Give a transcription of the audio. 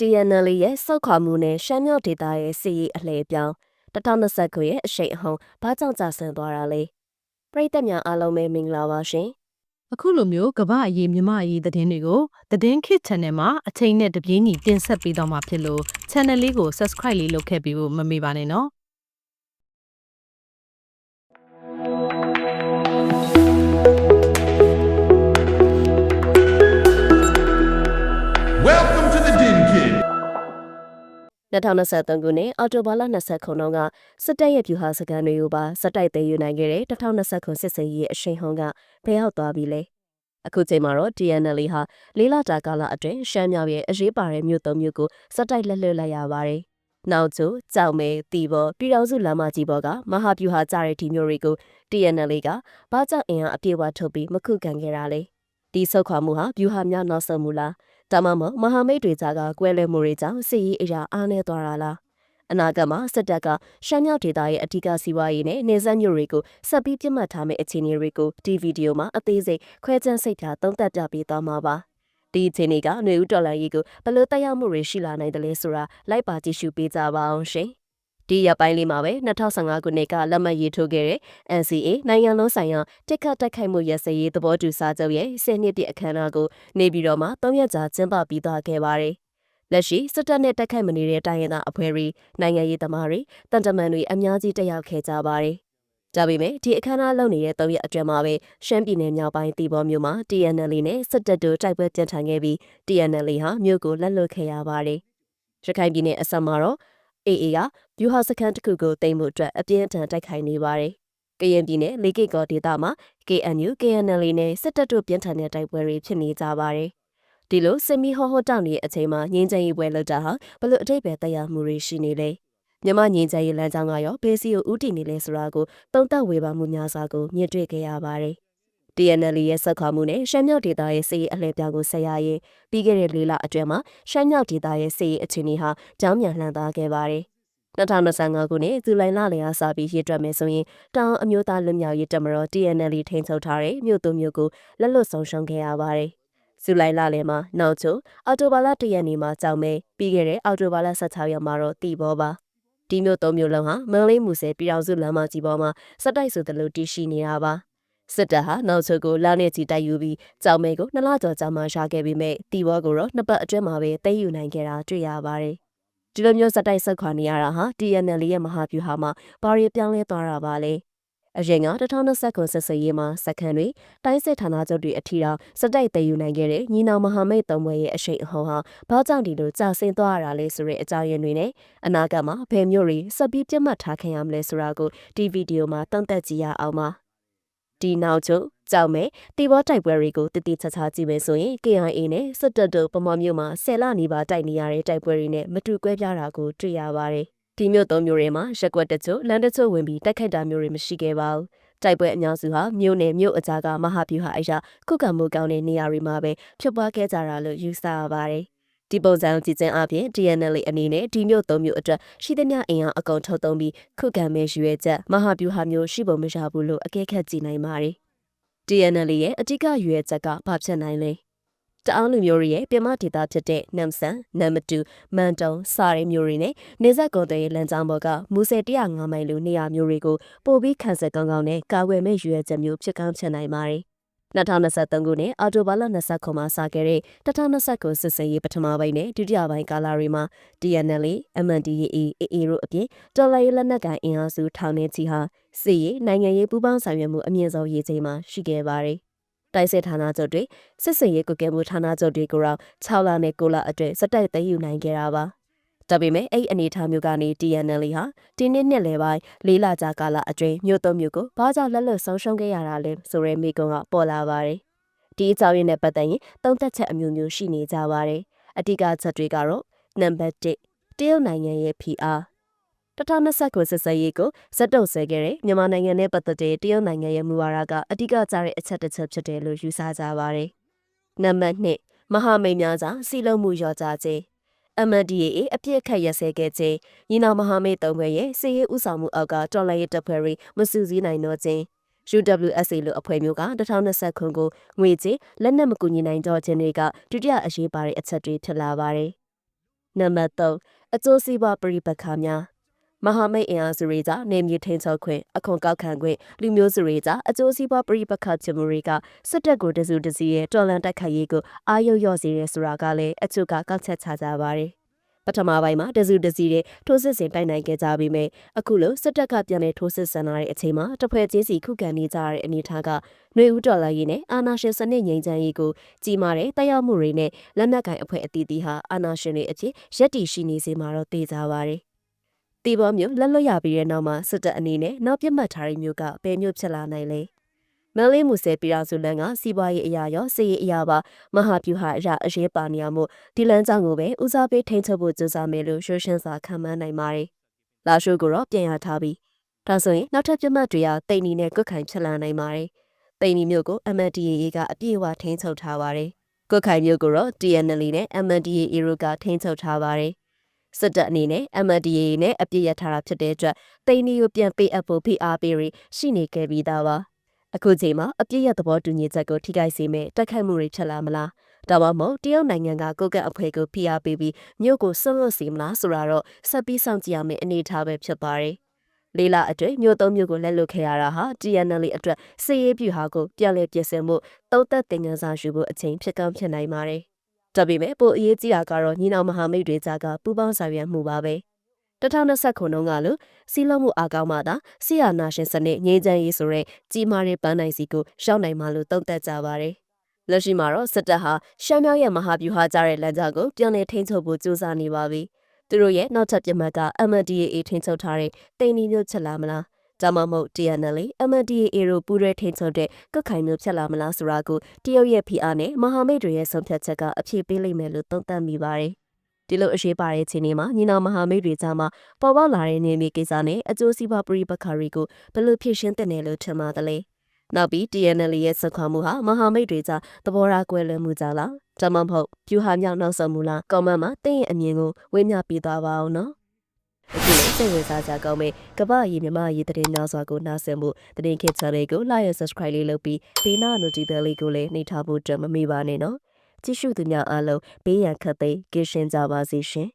TNL ရဲ့စောက်ခွာမှုနဲ့ရှမ်းမြောက်ဒေသရဲ့စီရေးအလှည့်ပြောင်း2029ရဲ့အရှိန်အဟုန်ဘာကြောင့်ကျဆင်းသွားတာလဲပရိသတ်များအားလုံးပဲမင်္ဂလာပါရှင်အခုလိုမျိုးကမ္ဘာအရေးမြမအရေးသတင်းတွေကိုသတင်းခစ် channel မှာအချိန်နဲ့တပြေးညီတင်ဆက်ပေးတော့မှာဖြစ်လို့ channel လေးကို subscribe လေးလုပ်ခဲ့ပြီးဖို့မမေ့ပါနဲ့နော် 2023ခုနှစ်အောက်တိုဘာလ20ခုနှစ်ကစစ်တပ်ရဲ့ပြူဟာစကန်တွေကိုပါစက်တိုက်သိမ်းယူနိုင်ခဲ့တဲ့2020ခုစစ်စင်ရေးရဲ့အရှိန်ဟုန်ကဖယ်ရောက်သွားပြီလေအခုချိန်မှာတော့ TNL ဟာလေးလတာကာလအတွင်းရှမ်းမြောက်ရဲ့အရေးပါတဲ့မြို့သုံးမြို့ကိုစက်တိုက်လက်လွတ်လိုက်ရပါတယ်နောက်ကျကြောက်မဲတီဘောပြည်တော်စုလမ်းမကြီးဘောကမဟာပြူဟာကြားတဲ့ဒီမျိုးတွေကို TNL ကဘာကြောင့်အင်အားအပြည့်အဝထုတ်ပြီးမခုခံခဲ့တာလဲဒီဆုတ်ခွာမှုဟာပြူဟာများနောက်ဆုံးမူလား ဒါမှမဟုတ်မဟာမိတ်တွေကြားကကွဲလွဲမှုတွေကြောင့်စစ်ရေးအရာအားနည်းသွားတာလားအနာဂတ်မှာစစ်တပ်ကရှမ်းမြောက်ဒေသရဲ့အထူးစီးပွားရေးနဲ့နေဆက်မြို့တွေကိုဆက်ပြီးပြတ်မှတ်ထားမယ့်အခြေအနေတွေကိုဒီဗီဒီယိုမှာအသေးစိတ်ခွဲခြမ်းစိတ်ထားသုံးသပ်ပြပေးသွားမှာပါဒီအခြေအနေကຫນွေဦးတော်လိုင်းကြီးကိုဘယ်လိုတက်ရောက်မှုတွေရှိလာနိုင်တယ်လဲဆိုတာလိုက်ပါကြည့်ရှုပေးကြပါအောင်ရှင် ဒီရပိုင်းလေးမှာပဲ2015ခုနှစ်ကလက်မှတ်ရေးထိုးခဲ့တဲ့ NCA နိုင်ငံလုံးဆိုင်ရာတစ်ခတ်တိုက်ခိုက်မှုရစရေးသဘောတူစာချုပ်ရဲ့10နှစ်ပြည့်အခမ်းအနားကိုနေပြည်တော်မှာ3ရက်ကြာကျင်းပပြီးသွားခဲ့ပါတယ်။လက်ရှိစစ်တပ်နဲ့တိုက်ခိုက်မနေတဲ့တိုင်းရင်းသားအဖွဲ့တွေနိုင်ငံရေးသမားတွေတန်တမန်တွေအများကြီးတက်ရောက်ခဲ့ကြပါတယ်။ဒါပေမဲ့ဒီအခမ်းအနားလုပ်နေတဲ့3ရက်အတွင်းမှာပဲရှမ်းပြည်နယ်မြောက်ပိုင်းတီဘောမြို့မှာ TNL နဲ့စစ်တပ်တို့တိုက်ပွဲကြံထန်ခဲ့ပြီး TNL ဟာမြို့ကိုလက်လွတ်ခဲ့ရပါတယ်။ရခိုင်ပြည်နယ်အစပ်မှာတော့ AA ကဗျူဟာစခန်းတစ်ခုကိုတင်မှုအတွက်အပြင်းအထန်တိုက်ခိုက်နေပါတယ်။ကရင်ပြည်နယ်လေကိတ်ကောဒေသမှာ KNU KNL နဲ့စစ်တပ်တို့ပြင်းထန်တဲ့တိုက်ပွဲတွေဖြစ်နေကြပါတယ်။ဒီလိုစစ်မီဟောဟောတောင်းနေတဲ့အချိန်မှာငင်းချင်ရေးပွဲလောက်တာဟာဘလို့အတိတ်ပဲတရားမှုတွေရှိနေလဲ။မြမငင်းချင်ရေးလမ်းကြောင်းကရောဘေးစီကိုဥတီနေလဲဆိုတာကိုတုံ့တက်ဝေပါမှုများစွာကိုမြင်တွေ့ခဲ့ရပါတယ်။ TNL ရဲ့ဆက်ခွာမှုနဲ့ရှမ်းမြောက်ဒေသရဲ့စီးရေးအလှည့်ပြောင်းကိုဆက်ရရင်ပြီးခဲ့တဲ့လေးလအတွင်းမှာရှမ်းမြောက်ဒေသရဲ့စီးရေးအခြေအနေဟာကြောင်းမြန်လှန်သားခဲ့ပါတယ်။2025ခုနှစ်ဇူလိုင်လလယ်အားစပြီးရည်တွက်မယ်ဆိုရင်တောင်အမျိုးသားလွတ်မြောက်ရေးတပ်မတော် TNL ထိန်းချုပ်ထားတဲ့မြို့သူမြို့ကိုလက်လွတ်ဆုံးရှုံးခဲ့ရပါတယ်။ဇူလိုင်လလယ်မှာနောက်ချိုအော်တိုဘာလ၁ရက်နေ့မှာကြောင်မဲပြီးခဲ့တဲ့အော်တိုဘာလ16ရက်မှာတော့တီဘောပါ။ဒီမြို့သုံးမြို့လုံးဟာမန်လေးမူဆယ်ပြည်တော်စုလမ်းမကြီးပေါ်မှာစက်တိုက်ဆိုသလိုတည်ရှိနေတာပါ။ စစ်တပ်ဟာနောက်ချုပ်ကိုလာနေချီတိုက်ယူပြီးကြောင်မဲကိုနှစ်လကျော်ကြာမှရှာခဲ့ပြီးမြဲတီဘောကိုတော့နှစ်ပတ်အတွင်းမှာပဲသိမ်းယူနိုင်ခဲ့တာတွေ့ရပါတယ်။ဒီလိုမျိုးစက်တိုက်ဆက်ခွာနေရတာဟာ TNL ရဲ့မဟာဗျူဟာမှာဘာတွေပြောင်းလဲသွားတာပါလဲအရင်က2020ခုဆက်စရေးမှာစက္ကန့်တွေတိုင်းစစ်ဌာနချုပ်တွေအထီတောင်စက်တိုက်တည်ယူနိုင်ခဲ့တဲ့ညီနောင်မဟာမိတ်သုံးဘွဲရဲ့အရှိန်အဟုန်ဟာဘာကြောင့်ဒီလိုကြာဆင်းသွားရတာလဲဆိုတဲ့အကြောင်းရင်းတွေနဲ့အနာဂတ်မှာဘယ်မျိုးတွေစက်ပြီးပြတ်မှတ်ထားခံရမလဲဆိုတာကိုဒီဗီဒီယိုမှာတုံ့တက်ကြည့်ရအောင်ပါ ဒီနောက်ချုပ်ကြောက်မဲ့တီဘောတိုက်ပွဲတွေကိုတတိချာချာကြည့်မယ်ဆိုရင် KIA နဲ့စစ်တပ်တို့ပမော်မြို့မှာဆယ်လနီးပါတိုက်နေရတဲ့တိုက်ပွဲတွေနဲ့မတူကွဲပြားတာကိုတွေ့ရပါတယ်။ဒီမြို့သုံးမြို့တွေမှာရက်ွက်တချို့လမ်းတချို့ဝင်ပြီးတိုက်ခိုက်တာမျိုးတွေမရှိခဲ့ပါဘူး။တိုက်ပွဲအများစုဟာမြို့နယ်မြို့အကြားကမဟာဗျူဟာအရာခုခံမှုကောင်းတဲ့နေရာတွေမှာပဲဖြစ်ပွားခဲ့ကြတာလို့ယူဆရပါတယ်။ ဒီပုံစံကြည့်ခြင်းအပြင် TNL အနေနဲ့ဒီမျိုးသုံးမျိုးအတွက်ရှိသမျှအင်အားအကုန်ထုတ်သုံးပြီးခုခံမဲ့ရွေချက်မဟာဗျူဟာမျိုးရှိပုံမရဘူးလို့အကဲခတ်ကြည့်နိုင်ပါတယ်။ TNL ရဲ့အဓိကရွေချက်ကဘာဖြစ်နိုင်လဲတအောင်းလူမျိုးတွေရဲ့ပြမဒေတာဖြစ်တဲ့နမ်ဆန်နမ်မတူမန်တုံစာရီမျိုးတွေနဲ့နေဆက်ကုန်တဲ့လမ်းကြောင်းပေါ်ကမူဆယ်105မိုင်လူနေရာမျိုးတွေကိုပို့ပြီးခန်းဆက်ကောင်းကောင်းနဲ့ကာဝယ်မဲ့ရွေချက်မျိုးဖြစ်ကောင်းဖြစ်နိုင်ပါတယ် 2023ခုနှစ်အော်တိုဘာလ29မှာစခဲ့တဲ့2029စစ်စင်ရေးပထမပိုင်းနဲ့ဒုတိယပိုင်းကာလတွေမှာ TNL, MNDAA, AA တို့အပြင်တော်လိုင်းလက်နက်ကိုင်အင်အားစုထောင်နေချီဟာစစ်ရေးနိုင်ငံရေးပူးပေါင်းဆောင်ရွက်မှုအမြင့်ဆုံးရေးချိန်မှာရှိခဲ့ပါတယ်။တိုက်စစ်ဌာနချုပ်တွေစစ်စင်ရေးကုကဲမှုဌာနချုပ်တွေကိုတော့6လနဲ့9လအတွင်းစက်တိုက်သိမ်းယူနိုင်ခဲ့တာပါ။ ဒါပေမဲ့အဲ့အနေထားမျိုးကနေ TNL ဟာဒီနှစ်နှစ်လယ်ပိုင်းလေးလကြာကာလအတွင်းမြို့သုံးမြို့ကိုဘာကြောင့်လက်လွတ်ဆုံးရှုံးခဲ့ရတာလဲဆိုရဲမိကုံကပေါ်လာပါတယ်။ဒီအကြောင်းရင်းနဲ့ပတ်သက်ရင်သုံးသက်ချက်အမျိုးမျိုးရှိနေကြပါတယ်။အဓိကချက်တွေကတော့နံပါတ်1တရုတ်နိုင်ငံရဲ့ PR 2029စစ်စရေးကိုဇက်တုပ်ဆဲခဲ့တဲ့မြန်မာနိုင်ငံနဲ့ပတ်သက်တဲ့တရုတ်နိုင်ငံရဲ့မူဝါဒကအဓိကကျတဲ့အချက်တစ်ချက်ဖြစ်တယ်လို့ယူဆကြပါတယ်။နံပါတ်2မဟာမိတ်များကြားစီလုံးမှုရောကြခြင်း MDAA အပြစ်ခတ်ရစဲခဲ့ခြင်းညီနောင်မဟာမိတ်သုံးဘွဲရဲ့စီရေးဥဆောင်မှုအောက်ကတော်လှန်ရေးတပ်ဖွဲ့တွေမစုစည်းနိုင်တော့ခြင်း UWSA လို့အဖွဲ့မျိုးက2020ခုကိုငွေကြေးလက်နက်မကူညီနိုင်တော့ခြင်းတွေကဒုတိယအရေးပါတဲ့အချက်တွေဖြစ်လာပါတယ်နံပါတ်3အကျိုးစီးပွားပြိပခါများ မဟာမိတ်အင်အားစုတွေကြောင့်နေမြေထိန်ချုပ်ခွင့်အခွန်ကောက်ခံခွင့်လူမျိုးစုတွေကြောင့်အကျိုးစီးပွားပြိပခချမှုတွေကစစ်တပ်ကိုတစုတစည်းရဲ့တော်လန်တိုက်ခိုက်ရေးကိုအာရုံရော့စေရဲဆိုတာကလည်းအချို့ကကောက်ချက်ချကြပါတယ်ပထမပိုင်းမှာတစုတစည်းတဲ့ထိုးစစ်ဆင်တိုက်နိုင်ခဲ့ကြပြီးမြဲအခုလိုစစ်တပ်ကပြန်လည်ထိုးစစ်ဆင်လာတဲ့အချိန်မှာတစ်ဖွဲ့ချင်းစီခုခံနေကြရတဲ့အနေအထားကຫນွေဦးတော်လာရေးနဲ့အာနာရှင်စနစ်ငြိမ်းချမ်းရေးကိုကြီးမားတဲ့တိုက်ရောက်မှုတွေနဲ့လက်နက်ကင်အဖွဲ့အသီးသီးဟာအာနာရှင်တွေအဖြစ်ရက်တီရှိနေစေမှာတော့သိကြပါတယ်။ တီဘောမျိုးလက်လွတ်ရပြီးတဲ့နောက်မှာစစ်တပ်အနေနဲ့နောက်ပြတ်မှတ်ထားတဲ့မျိုးကဘယ်မျိုးဖြစ်လာနိုင်လဲ။မန်လေးမူဆဲပြည်တော်စုလန်ကစီးပွားရေးအရာရောစီးရေးအရာပါမဟာဗျူဟာအရာအရေးပါနေရမှုဒီလန်ကြောင့်ကိုပဲဦးစားပေးထိန်းချုပ်ဖို့ကြိုးစားမယ်လို့ရှုရှင်းစွာခံမှန်းနိုင်ပါတယ်။လာရှိုးကိုတော့ပြန်ရထားပြီးဒါဆိုရင်နောက်ထပ်ပြတ်မှတ်တွေကတိတ်နီနဲ့ကွက်ခိုင်ဖြစ်လာနိုင်ပါတယ်။တိတ်နီမျိုးကို MNDAA ကအပြည့်အဝထိန်းချုပ်ထားပါတယ်။ကွက်ခိုင်မျိုးကိုတော့ TNL နဲ့ MNDAA တို့ကထိန်းချုပ်ထားပါတယ်။ စစ်တပ်အနေနဲ့ MNDAA နဲ့အပြည့်ရထားတာဖြစ်တဲ့အတွက်တိတ်နီကိုပြန်ပေးအပ်ဖို့ဖိအားပေးရရှိနေခဲ့ပြီးသားပါ။အခုချိန်မှာအပြည့်ရသဘောတူညီချက်ကိုထိခိုက်စေမဲ့တိုက်ခိုက်မှုတွေဖြစ်လာမလား။ဒါမှမဟုတ်တရုတ်နိုင်ငံကကိုကန့်အဖွဲ့ကိုဖိအားပေးပြီးမြို့ကိုဆွတ်လွတ်စီမလားဆိုတာတော့ဆက်ပြီးစောင့်ကြည့်ရမယ့်အနေအထားပဲဖြစ်ပါတယ်။လေးလာအတွင်းမြို့သုံးမြို့ကိုလက်လွတ်ခဲ့ရတာဟာ TNL အတွက်စီရေးပြူဟာကိုပြန်လည်ပြင်ဆင်မှုတုံးသက်တင်ငန်းစာယူဖို့အချိန်ဖြစ်ကောင်းဖြစ်နိုင်ပါတယ်။ ဒါပေမဲ့ပိုအရေးကြီးတာကတော့ညီနောင်မဟာမိတ်တွေကြားကပူးပေါင်းဆောင်ရွက်မှုပါပဲ။2020ခုနှစ်ကလို့စီးလုံးမှုအားကောင်းမှသာဆီယာနာရှင်စနစ်ငြိမ်းချမ်းရေးဆိုတဲ့ကြီးမားတဲ့ပန်းနိုင်စီကိုရှောက်နိုင်မှလို့သုံးသပ်ကြပါတယ်။လက်ရှိမှာတော့စစ်တပ်ဟာရှမ်းမြောက်ရဲ့မဟာဗျူဟာကြားတဲ့လမ်းကြောင်းကိုပြန်လည်ထိန်းချုပ်ဖို့ကြိုးစားနေပါပြီ။သူတို့ရဲ့နောက်ထပ်ပြမှတ်က MNDAA ထိန်းချုပ်ထားတဲ့တိန်နီမျိုးချက်လာမလား။ ဒါမှမဟုတ် TNL MNDAA တို့ပူးရဲထိန်းချုပ်တဲ့ကုတ်ခိုင်မျိုးဖြစ်လာမလားဆိုတာကိုတရုတ်ရဲ့ PR နဲ့မဟာမိတ်တွေရဲ့ဆုံးဖြတ်ချက်ကအဖြေပေးလိမ့်မယ်လို့သုံးသပ်မိပါတယ်။ဒီလိုအရေးပါတဲ့ချိန်မှာညီနောင်မဟာမိတ်တွေကြားမှာပေါ်ပေါက်လာတဲ့နေမြေကိစ္စနဲ့အကျိုးစီးပွားပရိပခါတွေကိုဘယ်လိုဖြေရှင်းတဲ့နယ်လို့ထင်ပါတယ်လဲ။နောက်ပြီး TNL ရဲ့စခွာမှုဟာမဟာမိတ်တွေကြားသဘောထားကွဲလွဲမှုကြောင့်လား။ဒါမှမဟုတ်ပြူဟာမြောက်နောက်ဆုံးမှုလား။ကောမန့်မှာတင်းရဲ့အမြင်ကိုဝေမျှပြသွားပါအောင်နော်။ အခုလည်းစိတ်ဝင်စားကြကောင်းမဲ့ကပ္ပရေးမြမရေးတဲ့များစွာကိုနားဆင်မှုတရင်ခေတ် channel ကို like ရ subscribe လေးလုပ်ပြီးဘေးနာ notification လေးကိုလည်းနှိပ်ထားဖို့ကြမမေ့ပါနဲ့နော်ကြည့်ရှုသူများအားလုံးဘေးရန်ခတ်သိမ်းကင်းရှင်းကြပါစေရှင်